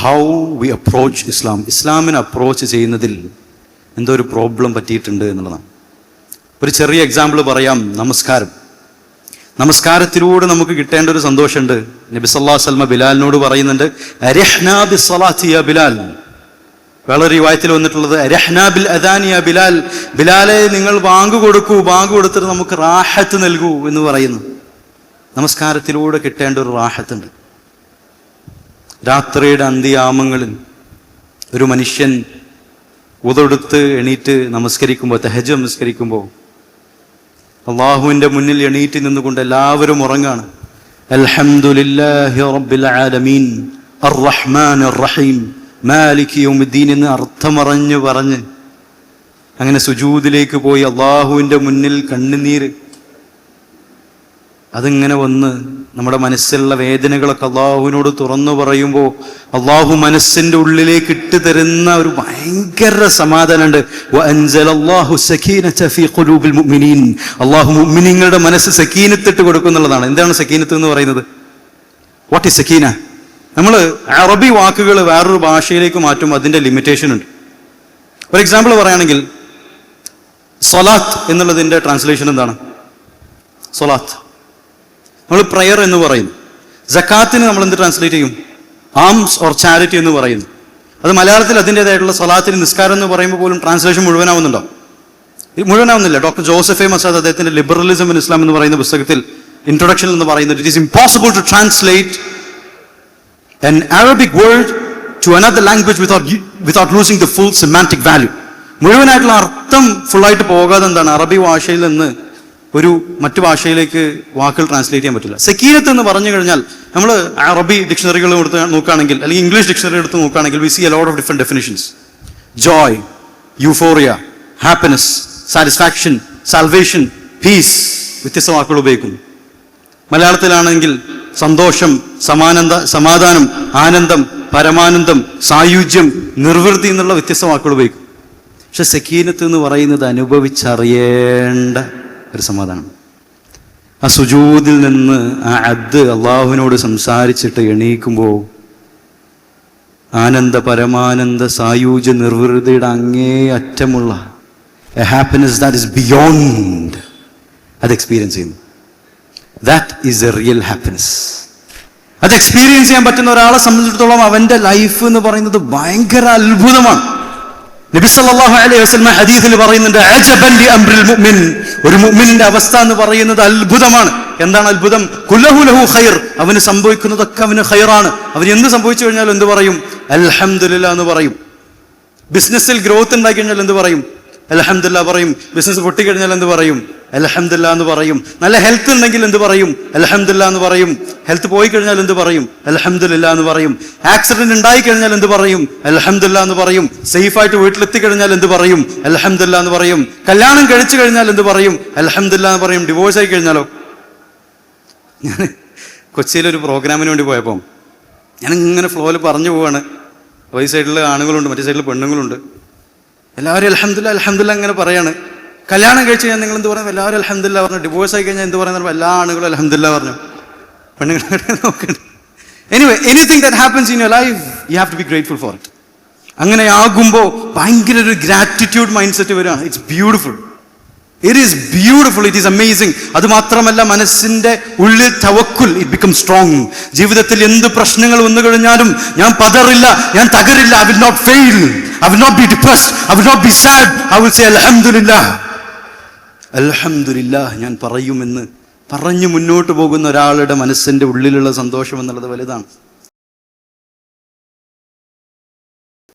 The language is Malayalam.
ഹൗ വി അപ്രോച്ച് ഇസ്ലാം ഇസ്ലാമിനെ അപ്രോച്ച് ചെയ്യുന്നതിൽ എന്തോ ഒരു പ്രോബ്ലം പറ്റിയിട്ടുണ്ട് എന്നുള്ളതാണ്. ഒരു ചെറിയ എക്സാമ്പിൾ പറയാം. നമസ്കാരം. നമസ്കാരത്തിലൂടെ നമുക്ക് കിട്ടേണ്ട ഒരു സന്തോഷമുണ്ട്. നബി സല്ലാ സൽമ ബിലാലിനോട് പറയുന്നുണ്ട് "അരിഹ്നാ ബിസ്സലാത്തി ബിലാൽ. വേളൊരു വായത്തിൽ വന്നിട്ടുള്ളത് "അരിഹ്നാ ബിൽ അദാനി ബിലാൽ. ബിലാലെ നിങ്ങൾ ബാങ്ക് കൊടുക്കൂ ബാങ്ക് കൊടുത്തിട്ട് നമുക്ക് റാഹത്ത് നൽകൂ എന്ന് പറയുന്നു. നമസ്കാരത്തിലൂടെ കിട്ടേണ്ട ഒരു റാഹത്തുണ്ട്. രാത്രിയുടെ അന്ത്യയാമങ്ങളിൽ ഒരു മനുഷ്യൻ ഉതൊടുത്ത് എണീറ്റ് നമസ്കരിക്കുമ്പോൾ തെഹജ് നമസ്കരിക്കുമ്പോൾ അള്ളാഹുവിന്റെ മുന്നിൽ എണീറ്റ് നിന്നുകൊണ്ട് എല്ലാവരും ഉറങ്ങാണ്. അൽഹംദുലില്ലാഹി റബ്ബിൽ ആലമീൻ അർറഹ്മാൻ റഹീം എന്ന് അർത്ഥമറിഞ്ഞ് പറഞ്ഞ് അങ്ങനെ സുജൂദിലേക്ക് പോയി അള്ളാഹുവിന്റെ മുന്നിൽ കണ്ണുനീര് അതിങ്ങനെ വന്ന് നമ്മുടെ മനസ്സിലുള്ള വേദനകളൊക്കെ അള്ളാഹുവിനോട് തുറന്നു പറയുമ്പോൾ അള്ളാഹു മനസ്സിന്റെ ഉള്ളിലേക്ക് ഇട്ട് തരുന്ന ഒരു ഭയങ്കര സമാധാനമുണ്ട്. അള്ളാഹു മുഅ്മിനീങ്ങളുടെ മനസ്സ് സക്കീനത്തിട്ട് കൊടുക്കുന്നുള്ളതാണ് എന്താണ് സക്കീനത്ത് എന്ന് പറയുന്നത്? വാട്ട് ഈസ് സക്കീന നമ്മൾ അറബി വാക്കുകൾ വേറൊരു ഭാഷയിലേക്ക് മാറ്റുമ്പോൾ അതിന്റെ ലിമിറ്റേഷൻ ഉണ്ട്. ഒരു എക്സാമ്പിൾ പറയുകയാണെങ്കിൽ സൊലാത്ത് എന്നുള്ളതിന്റെ ട്രാൻസ്ലേഷൻ എന്താണ്? സൊലാത്ത്. നമ്മൾ പ്രയർ എന്ന് പറയുന്നു. ജക്കാത്തിന് നമ്മൾ എന്ത് ട്രാൻസ്ലേറ്റ് ചെയ്യും? ആംസ് ഓർ ചാരിറ്റി എന്ന് പറയുന്നു. അത് മലയാളത്തിൽ അതിന്റെതായിട്ടുള്ള സലാത്തിന് നിസ്കാരം എന്ന് പറയുമ്പോൾ പോലും ട്രാൻസ്ലേഷൻ മുഴുവനാവുന്നുണ്ടോ? ഇത് മുഴുവനാവുന്നില്ല. ഡോക്ടർ ജോസഫ് എ മസാദ് അദ്ദേഹത്തിന്റെ ലിബറലിസം ഇൻ ഇസ്ലാം എന്ന് പറയുന്ന പുസ്തകത്തിൽ ഇൻട്രൊഡക്ഷൻ എന്ന് പറയുന്നത് it is impossible to translate an Arabic word to another language without without losing the full semantic value മുഴുവനായിട്ടുള്ള അർത്ഥം ഫുള്ളായിട്ട് പോകാതെ എന്താണ്? അറബി ഭാഷയിൽ നിന്ന് ഒരു മറ്റു ഭാഷയിലേക്ക് വാക്കുകൾ ട്രാൻസ്ലേറ്റ് ചെയ്യാൻ പറ്റില്ല. സെക്കീനത്ത് എന്ന് പറഞ്ഞു കഴിഞ്ഞാൽ നമ്മൾ അറബി ഡിക്ഷണറികൾ എടുത്ത് നോക്കുകയാണെങ്കിൽ അല്ലെങ്കിൽ ഇംഗ്ലീഷ് ഡിക്ഷണറി എടുത്ത് നോക്കുകയാണെങ്കിൽ we see a lot of different definitions joy euphoria happiness satisfaction salvation peace വ്യത്യസ്ത വാക്കുകൾ ഉപയോഗിക്കുന്നു. മലയാളത്തിലാണെങ്കിൽ സന്തോഷം സമാനന്ദ സമാധാനം ആനന്ദം പരമാനന്ദം സായുജ്യം നിർവൃത്തി എന്നുള്ള വ്യത്യസ്ത വാക്കുകൾ ഉപയോഗിക്കും പക്ഷെ സക്കീനത്ത് എന്ന് പറയുന്നത് അനുഭവിച്ചറിയേണ്ട ഒരു സമാധാനം. ആ സുജൂതിൽ നിന്ന് ആ അദ് അള്ളാഹുവിനോട് സംസാരിച്ചിട്ട് എണീക്കുമ്പോൾ ആനന്ദ പരമാനന്ദ സായൂജ നിർവൃതിയുടെ അങ്ങേ അറ്റമുള്ള a happiness that is beyond അത് എക്സ്പീരിയൻസ് ചെയ്യുന്നു. That is a real happiness അത് എക്സ്പീരിയൻസ് ചെയ്യാൻ പറ്റുന്ന ഒരാളെ സംബന്ധിച്ചിടത്തോളം അവന്റെ ലൈഫ് എന്ന് പറയുന്നത് ഭയങ്കര അത്ഭുതമാണ്. നബി സല്ലല്ലാഹു അലൈഹി വസ്ലമ ഹദീസിൽ പറയുന്നുണ്ട് അജബൻ അംബ്രിൽ മുഅ്മിൻ. ഒരു മുഅ്മിനിന്റെ അവസ്ഥ എന്ന് പറയുന്നത് അത്ഭുതമാണ്. എന്താണ് അത്ഭുതം? കുല്ലഹു ലഹു ഖൈർ. അവന് സംഭവിക്കുന്നതൊക്കെ അവന് ഖൈറാണ്. അവന് എന്ത് സംഭവിച്ചു കഴിഞ്ഞാൽ എന്ത് പറയും? അൽഹംദുലില്ലാ എന്ന് പറയും. ബിസിനസ്സിൽ ഗ്രോത്ത് ഉണ്ടാക്കി കഴിഞ്ഞാൽ എന്ത് പറയും? അലഹമില്ല പറയും. ബിസിനസ് പൊട്ടിക്കഴിഞ്ഞാൽ എന്ത് പറയും? അലഹമില്ല എന്ന് പറയും. നല്ല ഹെൽത്ത് ഉണ്ടെങ്കിൽ എന്ത് പറയും? അലഹമില്ല എന്ന് പറയും. ഹെൽത്ത് പോയി കഴിഞ്ഞാൽ എന്ത് പറയും? അലഹമില്ല എന്ന് പറയും. ആക്സിഡന്റ് ഉണ്ടായി കഴിഞ്ഞാൽ എന്ത് പറയും? അലഹമില്ല എന്ന് പറയും. സേഫായിട്ട് വീട്ടിലെത്തി കഴിഞ്ഞാൽ എന്ത് പറയും? അലഹമില്ല എന്ന് പറയും. കല്യാണം കഴിച്ചു കഴിഞ്ഞാൽ എന്ത് പറയും? അലഹമില്ല എന്ന് പറയും. ഡിവോഴ്സ് ആയി കഴിഞ്ഞാലോ? ഞാൻ കൊച്ചിയിലൊരു പ്രോഗ്രാമിന് വേണ്ടി പോയപ്പോൾ ഞാൻ ഇങ്ങനെ ഫ്ലോയിൽ പറഞ്ഞു പോവാണ്. ഒരു സൈഡിൽ ആണുങ്ങളുണ്ട് മറ്റേ സൈഡിൽ പെണ്ണുങ്ങളുണ്ട്. എല്ലാവരും അലഹമില്ല അലഹമില്ല അങ്ങനെ പറയാണ്. കല്യാണം കഴിച്ച് കഴിഞ്ഞാൽ നിങ്ങൾ എന്ത് പറയും എല്ലാവരും അലഹമില്ല പറഞ്ഞു. ഡിവോഴ്സ് ആയി കഴിഞ്ഞാൽ എന്ത് പറയുന്നത് എല്ലാ ആണുകളും അലഹമില്ല പറഞ്ഞു. പെണ്ണുങ്ങളെ നോക്കണ്ട anyway anything that happens in your life you have to be grateful for it അങ്ങനെ ആകുമ്പോൾ ഭയങ്കര ഒരു ഗ്രാറ്റിറ്റ്യൂഡ് മൈൻഡ് സെറ്റ് വരികയാണ്. It's beautiful it is beautiful it is amazing അത് മാത്രമല്ല മനസ്സിന്റെ ഉള്ളിൽ തവക്കുൽ ഇറ്റ് ബിക്കം സ്ട്രോങ് ജീവിതത്തിൽ എന്ത് പ്രശ്നങ്ങൾ വന്നു കഴിഞ്ഞാലും ഞാൻ പതറില്ല ഞാൻ തകരില്ല. I will not fail I will not be depressed I will not be sad I will say അൽഹംദുലില്ലാ അൽഹംദുലില്ലാ ഞാൻ പറയുമെന്ന്. പറഞ്ഞു മുന്നോട്ട് പോകുന്ന ഒരാളുടെ മനസ്സിന്റെ ഉള്ളിലുള്ള സന്തോഷം എന്നുള്ളത് വലുതാണ്.